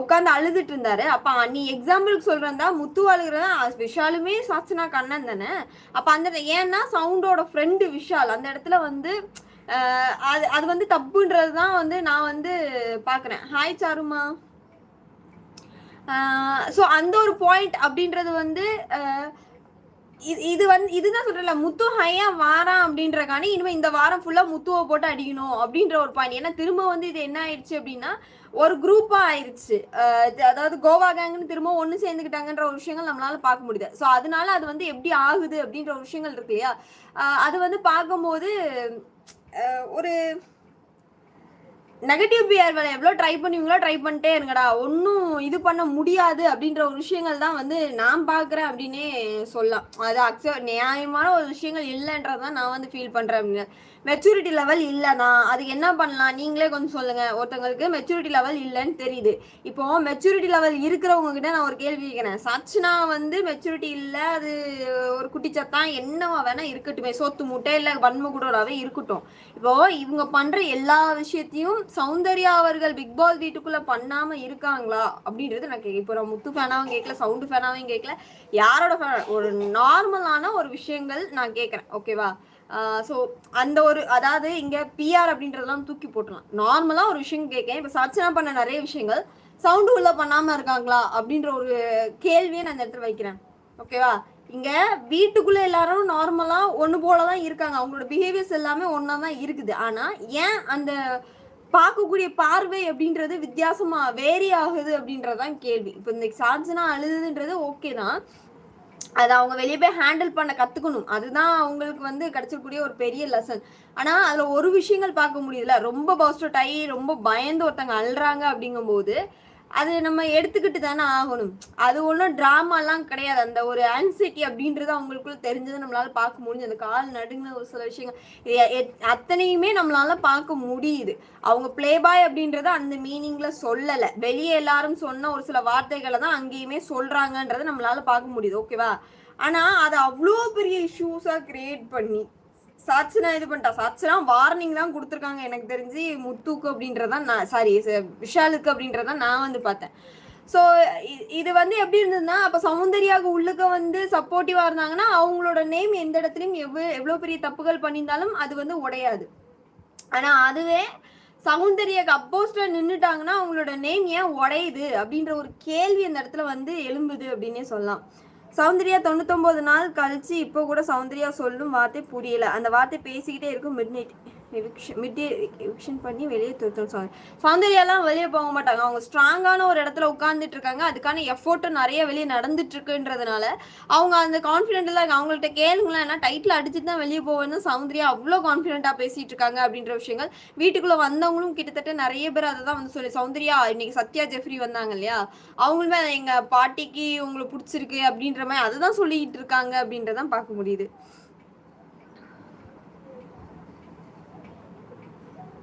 உட்காந்து அழுதுட்டு இருந்தாரு. அப்ப நீ எக்ஸாம்பிளுக்கு சொல்றதா முத்து அழுகிறதா விஷாலுமே சாச்சனா கண்ணன் தானே. அப்ப அந்த ஏன்னா சவுண்டோட ஃப்ரெண்டு விஷால். அந்த இடத்துல வந்து அது அது வந்து தப்புன்றது தான் வந்து நான் வந்து பார்க்குறேன் ஹாய் சாருமா. ஸோ அந்த ஒரு பாயிண்ட் அப்படின்றது வந்து இது இது வந்து இதுதான் சொல்றல முத்து ஹையா வாரான் காணி இனிமே இந்த வாரம் ஃபுல்லா முத்துவை போட்டு அடிக்கணும் அப்படின்ற ஒரு பாயிண்ட் ஏன்னா திரும்ப வந்து இது என்ன ஆயிடுச்சு அப்படின்னா ஒரு குரூப்பா ஆயிடுச்சு. அதாவது கோவா கேங்னு திரும்ப ஒன்று சேர்ந்துக்கிட்டாங்கன்ற ஒரு விஷயங்கள் நம்மளால பார்க்க முடியுது. ஸோ அதனால அது வந்து எப்படி ஆகுது அப்படின்ற ஒரு விஷயங்கள் இருக்கு இல்லையா? அது வந்து பார்க்கும்போது ஒரு நெகட்டிவ் பிஆர் வேலை எவ்வளோ ட்ரை பண்ணுவீங்களோ ட்ரை பண்ணிட்டே இருங்கடா. ஒன்றும் இது பண்ண முடியாது அப்படின்ற ஒரு விஷயங்கள் தான் வந்து நான் பார்க்குறேன் அப்படின்னே சொல்லலாம். அது அக்செப்ட் நியாயமான ஒரு விஷயங்கள் இல்லைன்றதான் நான் வந்து ஃபீல் பண்ணுறேன் அப்படின்னு. மெச்சூரிட்டி லெவல் இல்லைனா அதுக்கு என்ன பண்ணலாம்? நீங்களே கொஞ்சம் சொல்லுங்கள் ஒருத்தவங்களுக்கு மெச்சூரிட்டி லெவல் இல்லைன்னு தெரியுது. இப்போ மெச்சூரிட்டி லெவல் இருக்கிறவங்க கிட்ட நான் ஒரு கேள்வி கேட்குறேன். சச்னா வந்து மெச்சூரிட்டி இல்லை. அது ஒரு குட்டிச்சத்தான் என்னவா வேணால் இருக்கட்டுமே. சொத்து மூட்டை இல்லை வன்மகுடராகவே இருக்கட்டும். இப்போ இவங்க பண்ணுற எல்லா விஷயத்தையும் சௌந்தர்யா அவர்கள் பிக் பாஸ் வீட்டுக்குள்ள பண்ணாம இருக்காங்களா? அப்படின்றது நான் கேட்க இப்போ நான் முத்து ஃபேனாவும் கேட்கல சவுண்டு ஃபேனாவும் கேட்கல. யாரோட fan? ஒரு நார்மலான ஒரு விஷயங்கள் நான் கேட்குறேன். ஓகேவா ஸோ அந்த ஒரு அதாவது இங்கே பிஆர் அப்படின்றதெல்லாம் தூக்கி போட்டுலாம் நார்மலாக ஒரு விஷயம் கேட்கேன் இப்போ சர்ச்சனா பண்ண நிறைய விஷயங்கள். சவுண்டு உள்ள பண்ணாமல் இருக்காங்களா? அப்படின்ற ஒரு கேள்வியை நான் இந்த இடத்துல வைக்கிறேன். ஓகேவா இங்க வீட்டுக்குள்ள எல்லாரும் நார்மலா ஒன்று போல தான் இருக்காங்க. அவங்களோட பிஹேவியர்ஸ் எல்லாமே ஒன்றா தான் இருக்குது. ஆனா ஏன் அந்த பார்க்கக்கூடிய பார்வை அப்படின்றது வித்தியாசமா வேரி ஆகுது அப்படின்றதான் கேள்வி. இப்போ இந்த சார்ஜனா அழுதுன்றது ஓகே தான். அதை அவங்க வெளியே போய் ஹேண்டில் பண்ண கற்றுக்கணும் அதுதான் அவங்களுக்கு வந்து கிடச்சிருக்கூடிய ஒரு பெரிய லெசன் ஆனால் அதில் ஒரு விஷயங்கள் பார்க்க முடியல. ரொம்ப பஸ்ட் ஆகி ரொம்ப பயந்து ஒருத்தங்க அழுறாங்க அப்படிங்கும்போது அது நம்ம எடுத்துக்கிட்டு தானே ஆகணும். அது ஒன்றும் ட்ராமாலாம் கிடையாது. அந்த ஒரு ஆன்சைட்டி அப்படின்றது அவங்களுக்குள்ள தெரிஞ்சதை நம்மளால பார்க்க முடிஞ்சு அந்த கால் நடுங்கின ஒரு சில விஷயங்கள். அத்தனையுமே நம்மளால பார்க்க முடியுது. அவங்க ப்ளே பாய் அப்படின்றத அந்த மீனிங்ல சொல்லலை. வெளியே எல்லாரும் சொன்ன ஒரு சில வார்த்தைகளை தான் அங்கேயுமே சொல்றாங்கன்றதை நம்மளால பார்க்க முடியுது. ஓகேவா ஆனா அதை அவ்வளோ பெரிய இஷ்யூஸா கிரியேட் பண்ணி சாட்சினா இது பண்ணிட்டா. சாட்சினா வார்னிங் தான் கொடுத்துருக்காங்க எனக்கு தெரிஞ்சு முத்துக்கு அப்படின்றதான் நான் சாரி விஷாலுக்கு அப்படின்றதான் நான் வந்து பார்த்தேன். ஸோ இது வந்து எப்படி இருந்ததுன்னா அப்போ சௌந்தர்யாவுக்கு உள்ளுக்க வந்து சப்போர்ட்டிவாக இருந்தாங்கன்னா அவங்களோட நேம் எந்த இடத்துலையும் எவ்வளோ எவ்வளோ பெரிய தப்புகள் பண்ணியிருந்தாலும் அது வந்து உடையாது. ஆனால் அதுவே சௌந்தர்யாக்கு அப்போஸ்டர் நின்றுட்டாங்கன்னா அவங்களோட நேம் ஏன் உடையுது அப்படின்ற ஒரு கேள்வி அந்த இடத்துல வந்து எழும்புது அப்படின்னே சொல்லலாம். சௌந்தர்யா தொண்ணூத்தொம்பது நாள் கழிச்சு இப்போ கூட சௌந்தர்யா சொல்லும் வார்த்தை புரியல. அந்த வார்த்தை பேசிக்கிட்டே இருக்கும் மிட்நைட் எவிக்ஷன் மிட் எவிக்ஷன் பண்ணி வெளியே துரத்தல் சொல்லுவாங்க சௌந்தர்யாலாம் வெளியே போக மாட்டாங்க. அவங்க ஸ்ட்ராங்கான ஒரு இடத்துல உட்காந்துட்டு இருக்காங்க. அதுக்கான எஃபோர்ட்டும் நிறைய வெளியே நடந்துட்டு இருக்குன்றதுனால அவங்க அந்த கான்ஃபிடென்ட்ல அவங்கள்ட்ட கேளுங்களேன். ஏன்னா டைட்டில் அடிச்சுட்டு தான் வெளியே போவேன்னு சௌந்தர்யா அவ்வளோ கான்ஃபிடென்ட்டாக பேசிட்டு இருக்காங்க அப்படின்ற விஷயங்கள். வீட்டுக்குள்ளே வந்தவங்களும் கிட்டத்தட்ட நிறைய பேர் அதை தான் வந்து சொல்லி சௌந்தர்யா இன்னைக்கு சத்யா ஜெஃப்ரி வந்தாங்க இல்லையா? அவங்களுமே எங்கள் பாட்டிக்கு உங்களுக்கு பிடிச்சிருக்கு அப்படின்ற மாதிரி அதை தான் சொல்லிக்கிட்டு இருக்காங்க அப்படின்றதான் பார்க்க முடியுது ம், ஜ-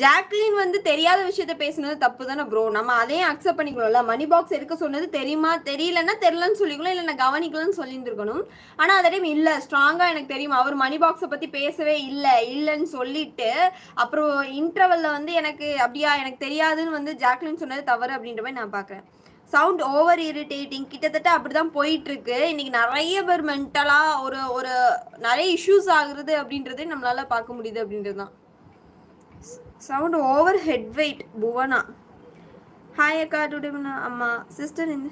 ஜாக்லின் வந்து தெரியாத விஷயத்த பேசுனது தப்பு தானே ப்ரோ நம்ம அதையும் அக்செப்ட் பண்ணிக்கணும்ல. மணி பாக்ஸ் எடுக்க சொன்னது தெரியுமா? தெரியலன்னா தெரியலன்னு சொல்லிக்கணும். இல்லை நான் கவனிக்கலன்னு சொல்லியிருந்துருக்கணும். ஆனால் அதே டைம் இல்லை. ஸ்ட்ராங்காக எனக்கு தெரியும். அவர் மணி பாக்ஸை பற்றி பேசவே இல்லை. இல்லைன்னு சொல்லிட்டு அப்புறம் இன்டர்வல்ல வந்து எனக்கு அப்படியா? எனக்கு தெரியாதுன்னு வந்து ஜாக்லின் சொன்னது தவறு அப்படின்ற மாதிரி நான் பார்க்குறேன். சவுண்ட் ஓவர் இரிட்டேட்டிங் கிட்டத்தட்ட அப்படிதான் போயிட்டு இருக்கு இன்னைக்கு நிறைய பேர் மென்டலா ஒரு ஒரு நிறைய இஷ்யூஸ் ஆகுறது அப்படின்றது நம்மளால பார்க்க முடியுது அப்படின்றது தான் sound over head wait Bhuvana. Hi அக்கா டுடே அம்மா. சிஸ்டர் இந்த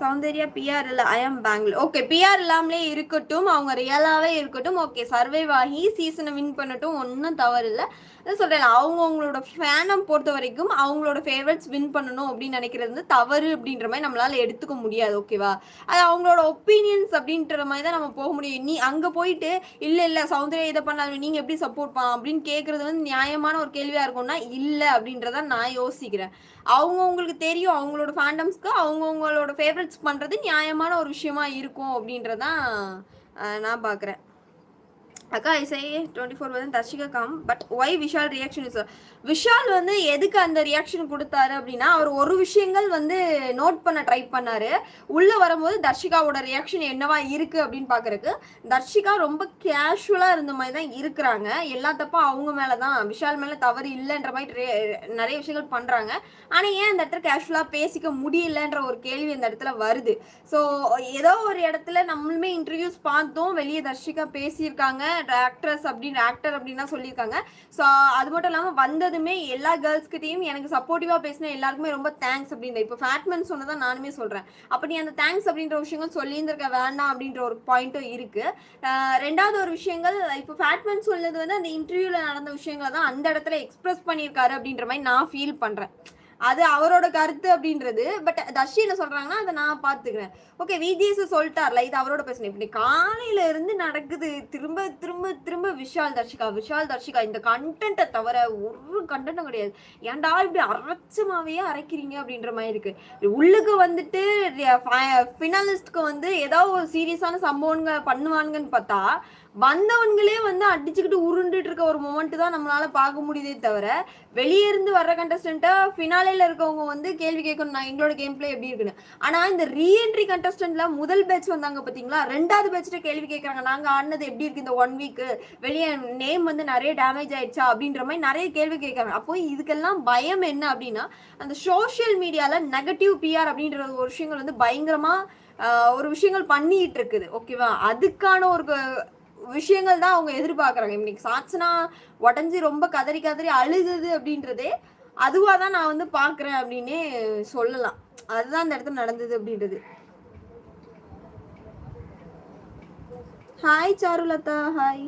சௌந்தர்யா பிஆர் இல்லை ஐ ஆம் பெங்களூர் ஓகே பிஆர் இல்லாமலே இருக்கட்டும் அவங்க ரியலாகவே இருக்கட்டும் ஓகே சர்வைவ் ஆகி சீசனை வின் பண்ணட்டும் ஒன்றும் தவறு இல்லை அதான் சொல்கிறேன் அவங்கவுங்களோட ஃபேனம் பொறுத்த வரைக்கும் அவங்களோட ஃபேவரட்ஸ் வின் பண்ணணும் அப்படின்னு நினைக்கிறது வந்து தவறு அப்படின்ற மாதிரி நம்மளால எடுத்துக்க முடியாது ஓகேவா அது அவங்களோட ஒப்பீனியன்ஸ் அப்படின்ற மாதிரி தான் நம்ம போக முடியும். நீ அங்கே போயிட்டு இல்லை இல்லை சௌந்தர்யா இதை பண்ணாலும் நீங்கள் எப்படி சப்போர்ட் பண்ணலாம்? அப்படின்னு கேட்குறது வந்து நியாயமான ஒரு கேள்வியாக இருக்கும்னா இல்லை அப்படின்றத நான் யோசிக்கிறேன். அவங்கவுங்களுக்கு தெரியும் அவங்களோட ஃபேண்டம்ஸ்க்கு அவங்கவுங்களோட ஃபேவரட்ஸ் பண்ணுறது நியாயமான ஒரு விஷயமா இருக்கும் அப்படின்றதான் நான் பார்க்குறேன் அக்கா இசை டுவெண்ட்டி ஃபோர் வந்து Dharshika calm but why Vishal reaction is Vishal வந்து எதுக்கு அந்த ரியாக்ஷன் கொடுத்தாரு அப்படின்னா அவர் ஒரு விஷயங்கள் வந்து நோட் பண்ண ட்ரை பண்ணாரு. உள்ள வரும்போது தர்ஷிகாவோட ரியாக்ஷன் என்னவா இருக்கு அப்படின்னு பாக்குறதுக்கு தர்ஷிகா ரொம்ப கேஷுவலா இருந்த மாதிரி தான் இருக்கிறாங்க. எல்லா தப்பும் அவங்க மேலே தான். விஷால் மேல தவறு இல்லைன்ற மாதிரி நிறைய விஷயங்கள் பண்றாங்க. ஆனா ஏன் அந்த இடத்துல கேஷுவலா பேசிக்க முடியலன்ற ஒரு கேள்வி அந்த இடத்துல வருது. ஸோ ஏதோ ஒரு இடத்துல நம்மளுமே இன்டர்வியூஸ் பார்த்தோம். வெளியே தர்ஷிகா பேசியிருக்காங்க. ஆக்ட்ரஸ் அப்படின்னு ஆக்டர் அப்படின்னு தான் சொல்லியிருக்காங்க. ஸோ அது மட்டும் இல்லாமல் வந்ததுமே எல்லா கேர்ள்ஸ்கிட்டையும் எனக்கு சப்போர்ட்டிவாக பேசின எல்லாருக்குமே ரொம்ப தேங்க்ஸ் அப்படின்ற இப்போ ஃபேட்மேன் சொன்னதான் நானுமே சொல்கிறேன் அப்படி அந்த தேங்க்ஸ் அப்படின்ற விஷயங்கள் சொல்லியிருந்திருக்க வேண்டாம் அப்படின்ற ஒரு பாயிண்ட்டும் இருக்குது ரெண்டாவது ஒரு விஷயங்கள் இப்போ ஃபேட்மேன் சொன்னது வந்து அந்த இன்டர்வியூவில் நடந்த விஷயங்களை தான் அந்த இடத்துல எக்ஸ்பிரஸ் பண்ணியிருக்காரு அப்படின்ற மாதிரி நான் ஃபீல் பண்ணுறேன் அது அவரோட கருத்து அப்படின்றது. பட் தர்ஷி என்ன சொல்றாங்கன்னா அதை நான் பாத்துக்கிறேன் ஓகே விஜிஎஸ் சொல்லிட்டார்ல இது அவரோட பேசணும் இப்படி காலையில இருந்து நடக்குது. திரும்ப திரும்ப திரும்ப விஷால் தர்ஷிகா விஷால் தர்ஷிகா இந்த கண்டென்ட்டை தவிர ஒரு கண்டென்ட்டும் கிடையாது. ஏன்டா இப்படி அரைச்சமாவே அரைக்கிறீங்க அப்படின்ற மாதிரி இருக்கு. உள்ளுக்கு வந்துட்டு ஃபினாலிஸ்ட்க்கு வந்து ஏதாவது ஒரு சீரியஸான சம்பவங்க பண்ணுவானுங்கன்னு பார்த்தா வந்தவன்களே வந்து அடிச்சுக்கிட்டு உருண்டுட்டு இருக்க ஒரு மொமெண்ட் தான் நம்மளால பார்க்க முடியுதே தவிர வெளியே இருந்து வர்ற கண்டஸ்டன்ட்டா ஃபினாலேல இருக்கவங்க வந்து கேள்வி கேட்கணும் நான் எங்களோட கேம் பிளே எப்படி இருக்குன்னு. ஆனா இந்த ரீஎன்ட்ரி கண்டஸ்டன்ட்ல முதல் பேட்ச் வந்தாங்க பாத்தீங்களா? ரெண்டாவது பேட்ச்ல கேள்வி கேட்கறாங்க நாங்க ஆடினது எப்படி இருக்கு இந்த ஒன் வீக் வெளியே நேம் வந்து நிறைய டேமேஜ் ஆயிடுச்சா? அப்படின்ற மாதிரி நிறைய கேள்வி கேட்கறாங்க. அப்போ இதுக்கெல்லாம் பயம் என்ன அப்படின்னா அந்த சோஷியல் மீடியால நெகட்டிவ் பிஆர் அப்படின்ற ஒரு விஷயங்கள் வந்து பயங்கரமா ஒரு விஷயங்கள் பண்ணிட்டு இருக்குது. ஓகேவா அதுக்கான ஒரு விஷயங்கள் தான் அவங்க எதிர்பார்க்குறாங்க. இன்னைக்கு சாட்சனா உடஞ்சி ரொம்ப கதறி கதறி அழுகுது அப்படின்றதே அதுவாக தான் நான் வந்து பார்க்குறேன் அப்படின்னே சொல்லலாம். அதுதான் அந்த இடத்துல நடந்தது அப்படின்றது. ஹாய் சாருலதா ஹாய்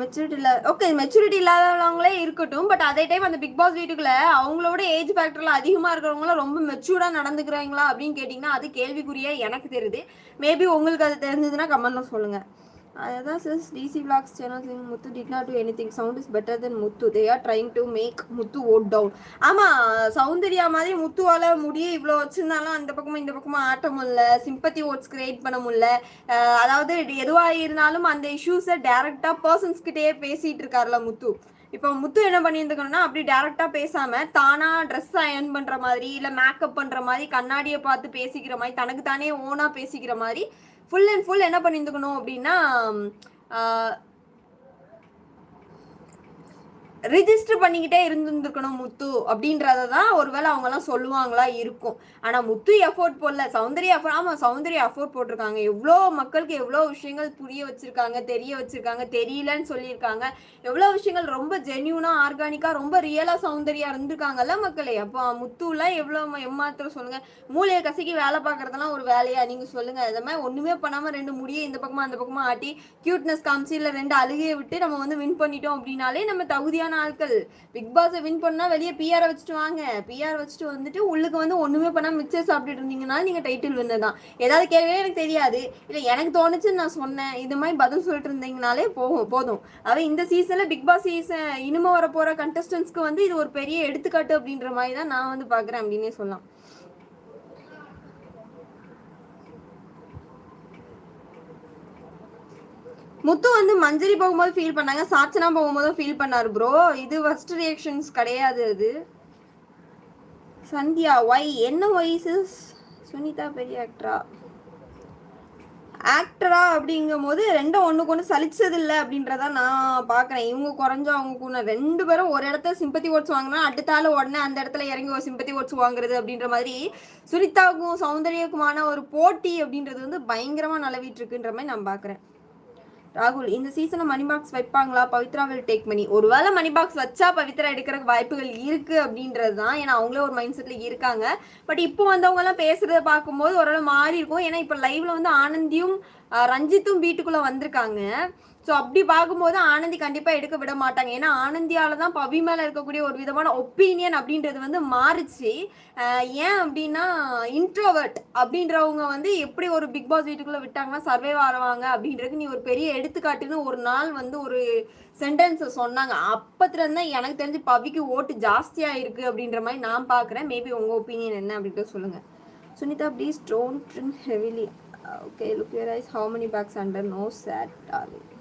மெச்சூரிட்டி இல்ல ஓகே மெச்சூரிட்டி இல்லாதவங்களே இருக்கட்டும் பட் அதே டைம் அந்த பிக் பாஸ் வீட்டுக்குள்ள அவங்களோட ஏஜ் ஃபேக்டர்ல அதிகமா இருக்கிறவங்கள ரொம்ப மெச்சூர்டா நடந்துக்கிறாங்களா அப்படின்னு கேட்டிங்கன்னா அது கேள்விக்குறியாக எனக்கு தெரியுது. மேபி உங்களுக்கு அது தெரிஞ்சதுன்னா கமெண்ட்ல சொல்லுங்க. அதுதான் sis DC blogs channel Muthu did not do any thing sound is better then Muthu they are trying to make Muthu out down ஆமாம் சௌந்தர்யா மாதிரி முத்துவால முடிய இவ்வளோ வச்சுருந்தாலும் அந்த பக்கமும் இந்த பக்கமும் ஆட்ட முடியல சிம்பத்தி ஓட்ஸ் கிரியேட் பண்ண முடியல. Uh, அதாவது எதுவாக இருந்தாலும் அந்த இஷ்யூஸை டேரெக்டாக பர்சன்ஸ் பேசிகிட்டு இருக்காருல முத்து இப்போ முத்து என்ன பண்ணியிருந்துக்கணும்னா அப்படி டேரெக்டாக பேசாமல் தானாக ட்ரெஸ் அயன் பண்ணுற மாதிரி இல்லை மேக்கப் பண்ணுற மாதிரி கண்ணாடியை பார்த்து பேசிக்கிற மாதிரி தனக்கு தானே ஓனாக பேசிக்கிற மாதிரி ஃபுல் அண்ட் ஃபுல் என்ன பண்ணியிருந்துக்கணும் அப்படின்னா ரிஜிஸ்டர் பண்ணிக்கிட்டே இருந்திருக்கணும் முத்து அப்படின்றத தான் ஒருவேளை அவங்கெல்லாம் சொல்லுவாங்களா இருக்கும். ஆனா முத்து எஃபோர்ட் போடல. சௌந்தர்யா எஃபோர்ட் ஆமா சௌந்தர்யா எஃபோர்ட் போட்டிருக்காங்க. எவ்வளோ மக்களுக்கு எவ்வளோ விஷயங்கள் புரிய வச்சிருக்காங்க தெரிய வச்சிருக்காங்க தெரியலன்னு சொல்லியிருக்காங்க. எவ்வளோ விஷயங்கள் ரொம்ப ஜென்யூனா ஆர்கானிக்கா ரொம்ப ரியலா சௌந்தர்யா இருந்திருக்காங்கல்ல மக்களே. அப்போ முத்துலாம் எவ்வளோ எம்மாத்திரம் சொல்லுங்க. மூளையை கசக்கி வேலை பார்க்கறதெல்லாம் ஒரு வேலையா? நீங்க சொல்லுங்க. இந்த மாதிரி ஒண்ணுமே பண்ணாம ரெண்டு முடியை இந்த பக்கமா அந்த பக்கமா ஆட்டி கியூட்னஸ் காமிச்சு இல்லை ரெண்டு அழுகையை விட்டு நம்ம வந்து வின் பண்ணிட்டோம் அப்படின்னாலே நம்ம தகுதியான ஆட்கள் பிக் பாஸை வின் பண்ணால் வெளியே பிஆரை வச்சுட்டு வாங்க. பிஆர் வச்சுட்டு வந்துட்டு உள்ளுக்கு வந்து ஒன்றுமே பண்ணாம மிக்சர் சாப்பிட்டுட்டு இருந்தீங்கன்னா நீங்கள் டைட்டில் வின்னர் தான். ஏதாவது கேள்வியே எனக்கு தெரியாது. இல்லை எனக்கு தோணுச்சுன்னு நான் சொன்னேன். இது மாதிரி பதில் சொல்லிட்டு இருந்தீங்கனாலே போகும் போதும். அதாவது இந்த சீசனில் பிக் பாஸ் சீசன் இனிமே வர போகிற கண்டஸ்டன்ஸ்க்கு வந்து இது ஒரு பெரிய எடுத்துக்காட்டு அப்படின்ற மாதிரி தான் நான் வந்து பார்க்குறேன் அப்படின்னே சொல்லலாம். முத்து வந்து மஞ்சரி போகும்போது ஃபீல் பண்ணாங்க சாச்சனா போகும்போதும் ஃபீல் பண்ணார் ப்ரோ இது ஃபர்ஸ்ட் ரியாக்ஷன்ஸ் கிடையாது அது. சந்தியா ஒய் என்ன வயசஸ் சுனிதா பெரிய ஆக்டரா ஆக்டரா அப்படிங்கும் போது ரெண்டும் ஒண்ணுக்கு ஒன்று சலிச்சது இல்லை அப்படின்றத நான் பார்க்குறேன் இவங்க குறைஞ்சா அவங்க கூட. ரெண்டு பேரும் ஒரு இடத்துல சிம்பத்தி ஓட்ஸ் வாங்கினா அடுத்தால உடனே அந்த இடத்துல இறங்கி ஒரு சிம்பத்தி ஓட்ஸ் வாங்குறது அப்படின்ற மாதிரி சுனிதாவுக்கும் சௌந்தர்யக்குமான ஒரு போட்டி அப்படின்றது வந்து பயங்கரமா நிலவிட்டு இருக்குன்ற மாதிரி நான் பார்க்குறேன் ராகுல் இந்த சீசனை மணி பாக்ஸ் வைப்பாங்களா? பவித்ரா வில் டேக் மணி ஒருவேளை மணி பாக்ஸ் வச்சா பவித்ரா எடுக்கிற வாய்ப்புகள் இருக்கு அப்படின்றது தான் ஏன்னா அவங்களே ஒரு மைண்ட் செட்ல இருக்காங்க. பட் இப்போ வந்தவங்க எல்லாம் பேசுறத பார்க்கும்போது ஓரளவு மாறி இருக்கும். ஏன்னா இப்போ லைவ்ல வந்து ஆனந்தியும் ரஞ்சித்தும் வீட்டுக்குள்ள வந்திருக்காங்க. ஸோ அப்படி பார்க்கும்போது ஆனந்தி கண்டிப்பாக எடுக்க விட மாட்டாங்க. ஏன்னா ஆனந்தியால தான் பவி மேலே இருக்கக்கூடிய ஒரு விதமான ஒப்பீனியன் அப்படின்றது வந்து மாறுச்சு. ஏன் அப்படின்னா இன்ட்ரோவர்ட் அப்படின்றவங்க வந்து எப்படி ஒரு பிக் பாஸ் வீட்டுக்குள்ளே விட்டாங்கன்னா சர்வே ஆடுவாங்க அப்படின்றதுக்கு நீ ஒரு பெரிய எடுத்துக்காட்டுன்னு ஒரு நாள் வந்து ஒரு சென்டென்ஸை சொன்னாங்க. அப்பத்துலேருந்து தான் எனக்கு தெரிஞ்சு பவிக்கு ஓட்டு ஜாஸ்தியாக இருக்குது அப்படின்ற மாதிரி நான் பார்க்குறேன். மேபி உங்கள் ஒப்பீனியன் என்ன அப்படின்ட்டு சொல்லுங்கள் Sunitha please don't drink heavily Okay, look your eyes. How many bags under? No sad, darling.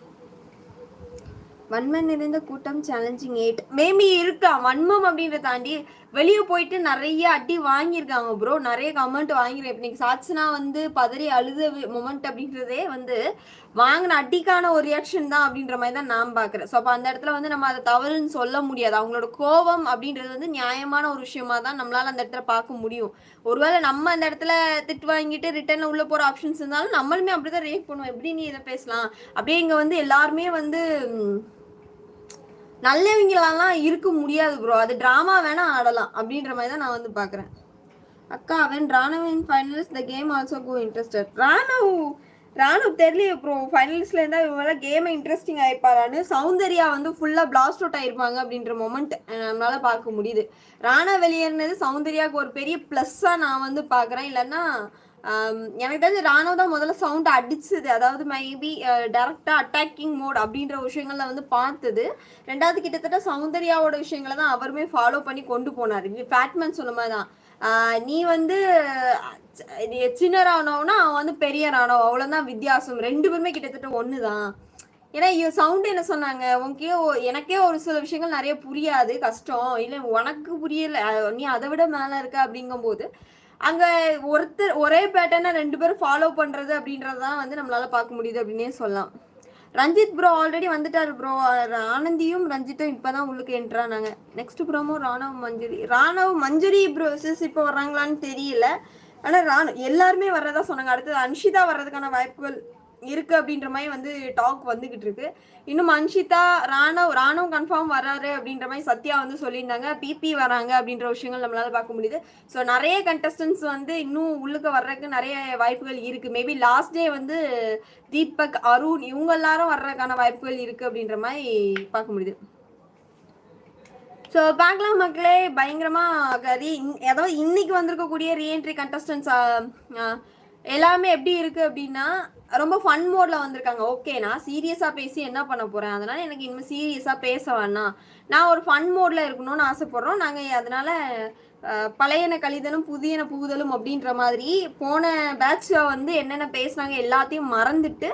வன்மம் நிறைந்த கூட்டம் சேலஞ்சிங் எயிட் மேபி இருக்கலாம் வன்மம் அப்படின்றத தாண்டி வெளியே போயிட்டு நிறைய அடி வாங்கியிருக்காங்க ப்ரோ நிறைய கமெண்ட் வாங்கிருக்கேன் இப்போ இன்னைக்கு சாட்சனா வந்து பதறி அழுத மொமெண்ட் அப்படின்றதே வந்து வாங்கின அடிக்கான ஒரு ரியாக்ஷன் தான் அப்படின்ற மாதிரி தான் நான் பார்க்குறேன் ஸோ அப்போ அந்த இடத்துல வந்து நம்ம அதை தவறுன்னு சொல்ல முடியாது. அவங்களோட கோபம் அப்படின்றது வந்து நியாயமான ஒரு விஷயமா தான் நம்மளால அந்த இடத்துல பார்க்க முடியும். ஒருவேளை நம்ம அந்த இடத்துல திட்டு வாங்கிட்டு ரிட்டர்னில் உள்ள போகிற ஆப்ஷன்ஸ் இருந்தாலும் நம்மளுமே அப்படி தான் ரியாக்ட் பண்ணுவோம். எப்படி நீ இதை பேசலாம்? அப்படியே இங்கே வந்து எல்லாருமே வந்து நல்லவங்களாலாம் இருக்க முடியாது ப்ரோ அது ட்ராமா வேணா ஆடலாம். அப்படின்ற மாதிரி தான் நான் வந்து பார்க்குறேன். அக்கா அவன் Raanav in finals the game also go interested Raanav ராணுவ தெரியலையே ப்ரோ ஃபைனல்ஸ்ல இருந்தா இவங்க கேமை இன்ட்ரெஸ்டிங் ஆயிருப்பாரான்னு சௌந்தர்யா வந்து ஃபுல்லா பிளாஸ்ட் அவுட் ஆயிருப்பாங்க அப்படின்ற மொமெண்ட் நம்மளால பார்க்க முடியுது. ராணா வெளியேறினது சௌந்தர்யாவுக்கு ஒரு பெரிய பிளஸ்ஸா நான் வந்து பார்க்குறேன். இல்லைன்னா Um, எனக்கு தெரிஞ்சு ராணுவ தான் முதல்ல சவுண்ட் அடிச்சது. அதாவது மேபி டேரக்டா அட்டாக்கிங் மோட் அப்படின்ற விஷயங்கள்ல வந்து பார்த்தது. ரெண்டாவது கிட்டத்தட்ட சௌந்தர்யாவோட விஷயங்களை தான் அவருமே ஃபாலோ பண்ணி கொண்டு போனார். ஃபேட்மேன் சொன்ன மாதிரி தான். Uh, நீ வந்து சின்ன ராணுவம்னா அவன் வந்து பெரிய ராணுவம். அவ்வளோதான் வித்தியாசம். ரெண்டு பேருமே கிட்டத்தட்ட ஒன்று தான் ஏன்னா சவுண்ட் என்ன சொன்னாங்க? உனக்கே எனக்கே ஒரு சில விஷயங்கள் நிறைய புரியாது. கஷ்டம். இல்லை உனக்கு புரியல. நீ அதை விட மேலே இருக்க அப்படிங்கும்போது அங்கே ஒருத்தர் ஒரே பேட்டர்னை ரெண்டு பேரும் ஃபாலோ பண்ணுறது அப்படின்றது தான் வந்து நம்மளால பார்க்க முடியுது அப்படின்னே சொல்லலாம். ரஞ்சித் ப்ரோ ஆல்ரெடி வந்துட்டாரு ப்ரோ ஆனந்தியும் ரஞ்சித்தும் இப்பதான் உள்ளுக்கு என்ட்ரானாங்க next promo Raanav Manjari. Raanav Manjari bro sis இப்போ வர்றாங்களான்னு தெரியல. ஆனா ராணவ் எல்லாருமே வர்றதா சொன்னாங்க. அடுத்தது அன்ஷிதா வர்றதுக்கான வாய்ப்புகள் இருக்கு அப்படின்ற மாதிரி வந்து டாக் வந்துகிட்டு இருக்கு. இன்னும் அன்ஷிதா ராணவ் ராணவ் கன்ஃபார்ம் வராரு அப்படின்ற மாதிரி சத்யா வந்து சொல்லியிருந்தாங்க. பிபி வராங்க அப்படின்ற விஷயங்கள் நம்மளால பார்க்க முடியுது. ஸோ நிறைய கண்டஸ்டன்ஸ் வந்து இன்னும் உள்ளுக்கு வர்றதுக்கு நிறைய வாய்ப்புகள் இருக்கு. மேபி லாஸ்ட் டே வந்து தீபக் அருண் இவங்க எல்லாரும் வர்றதுக்கான வாய்ப்புகள் இருக்கு அப்படின்ற மாதிரி பார்க்க முடியுது. ஸோ பார்க்கலாம் மக்களே. பயங்கரமாக ஏதோ அதாவது இன்னைக்கு வந்திருக்கக்கூடிய ரீஎன்ட்ரி கண்டஸ்டன்ஸ் எல்லாமே எப்படி இருக்கு அப்படின்னா ரொம்ப ஃபன் மோட்ல வந்திருக்காங்க. ஓகே நான் சீரியஸா பேசி என்ன பண்ண போறேன்? அதனால எனக்கு இனிமேல் சீரியஸா பேச வேணாம். நான் ஒரு ஃபன் மோட்ல இருக்கணும்னு ஆசைப்படுறோம். நாங்க அதனால பழையன கழிதலும் புதியன புகுதலும் அப்படின்ற மாதிரி போன பேட்ச்ல வந்து என்னென்ன பேசினாங்க எல்லாத்தையும் மறந்துட்டு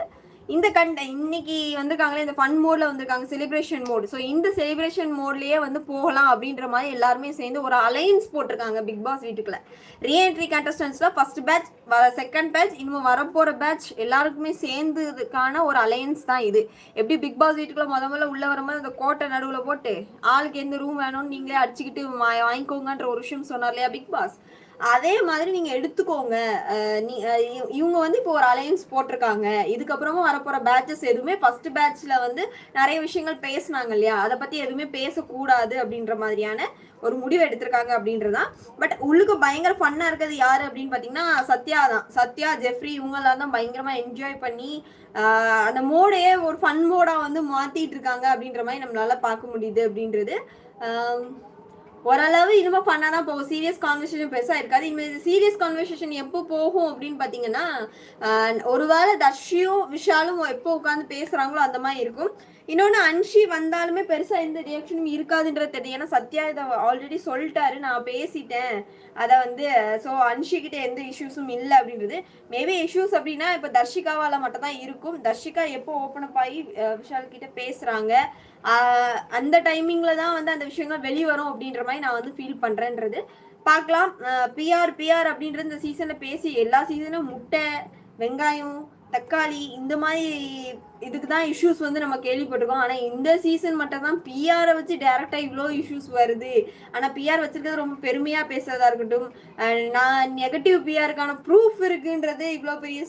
இந்த கண்ட இன்னைக்கு வந்திருக்காங்களே இந்த ஃபன் மோட்ல வந்திருக்காங்க செலிப்ரேஷன் மோட் ஸோ இந்த செலிப்ரேஷன் மோட்லயே வந்து போகலாம் அப்படின்ற மாதிரி எல்லாருமே சேர்ந்து ஒரு அலையன்ஸ் போட்டிருக்காங்க பிக் பாஸ் வீட்டுக்குள்ள. ரீஎன்ட்ரி கண்டஸ்டன்ஸ்ல ஃபர்ஸ்ட் பேட்ச் வர செகண்ட் பேட்ச் இனிமே வரப்போற பேட்ச் எல்லாருக்குமே சேர்ந்ததுக்கான ஒரு அலையன்ஸ் தான் இது. எப்படி பிக் பாஸ் வீட்டுக்குள்ள முத முதல்ல உள்ள வரும்போது அந்த கோட்டை நடுவில் போட்டு ஆளுக்கு எந்த ரூம் வேணும்னு நீங்களே அடிச்சுக்கிட்டு வா- வாங்கிக்கோங்கன்ற ஒரு விஷயம் சொன்னார் இல்லையா பிக் பாஸ் அதே மாதிரி நீங்க எடுத்துக்கோங்க. நீ இவங்க வந்து இப்போ ஒரு அலையன்ஸ் போட்டிருக்காங்க. இதுக்கப்புறமா வரப்போற பேட்சஸ் எதுவுமே ஃபர்ஸ்ட் பேட்ச்ல வந்து நிறைய விஷயங்கள் பேசுனாங்க இல்லையா? அதை பத்தி எதுவுமே பேசக்கூடாது அப்படின்ற மாதிரியான ஒரு முடிவு எடுத்திருக்காங்க அப்படின்றதான் பட் உள்ளுக்கு பயங்கர ஃபன்னா இருக்கிறது யாரு அப்படின்னு பாத்தீங்கன்னா சத்யா தான். சத்யா ஜெஃப்ரி இவங்கெல்லாம் தான் பயங்கரமா என்ஜாய் பண்ணி அந்த மோடையே ஒரு ஃபன் மோடா வந்து மாத்திட்டு இருக்காங்க அப்படின்ற மாதிரி நம்மளால பார்க்க முடியுது அப்படின்றது. ஓரளவு இனிமே ஃபன்னாக தான் போகும். சீரியஸ் கான்வர்சேஷன் பெருசாக இருக்காது. இனிமேல் சீரியஸ் கான்வர்சேஷன் எப்போ போகும் அப்படின்னு பார்த்தீங்கன்னா ஒருவேளை தர்ஷியும் விஷாலும் எப்போ உட்காந்து பேசுகிறாங்களோ அந்த மாதிரி இருக்கும். இன்னொன்று அன்ஷி வந்தாலுமே பெருசாக எந்த ரியாக்ஷனும் இருக்காதுன்றது தெரியும். ஏன்னா சத்யா இதை ஆல்ரெடி சொல்லிட்டாரு. நான் பேசிட்டேன். அதை வந்து ஸோ அன்ஷி கிட்ட எந்த இஷ்யூஸும் இல்லை அப்படின்றது. மேபி இஷ்யூஸ் அப்படின்னா இப்போ தர்ஷிகாவால் மட்டும் தான் இருக்கும். தர்ஷிகா எப்போ ஓப்பன் அப் ஆகி விஷால் கிட்ட பேசுகிறாங்க அந்த டைமிங்கில் தான் வந்து அந்த விஷயங்கள் வெளியே வரும் அப்படின்ற மாதிரி நான் வந்து ஃபீல் பண்ணுறேன்றது பார்க்கலாம். பிஆர் பிஆர் அப்படின்ற இந்த சீசனில் பேசி எல்லா சீசனும் முட்டை வெங்காயம் தக்காளி இந்த மாதிரி இதுக்கு தான் இஷ்யூஸ் வந்து நம்ம கேள்விப்பட்டிருக்கோம். ஆனால் இந்த சீசன் மட்டும் தான் பிஆரை வச்சு டேரெக்டாக இவ்வளோ இஷ்யூஸ் வருது. ஆனால் பிஆர் வச்சிருக்கிறது ரொம்ப பெருமையாக பேசுறதா இருக்கட்டும். நான் நெகட்டிவ் பிஆருக்கான ப்ரூஃப் இருக்குன்றது இவ்வளோ பெரிய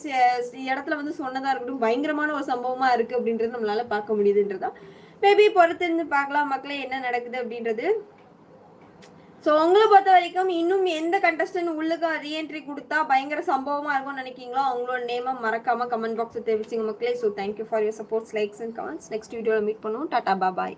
இடத்துல வந்து சொன்னதாக இருக்கட்டும். பயங்கரமான ஒரு சம்பவமாக இருக்குது அப்படின்றது நம்மளால் பார்க்க முடியுதுன்றதான் மேபி பொறுத்திருந்து பார்க்கலாம். மக்களே என்ன நடக்குது அப்படின்றது ஸோ உங்களை பொறுத்த வரைக்கும் இன்னும் எந்த கண்டஸ்டன்ட் உள்ளுக்கு ரீஎன்ட்ரி கொடுத்தா பயங்கர சம்பவமா இருக்கும்னு நினைக்கிறீங்களோ அவங்களோட நேமை மறக்காம கமெண்ட் பாக்ஸை தெரிவிச்சுங்க மக்களே. So thank you for your supports likes and comments next வீடியோவில் மீட் பண்ணுவோம். Tata bye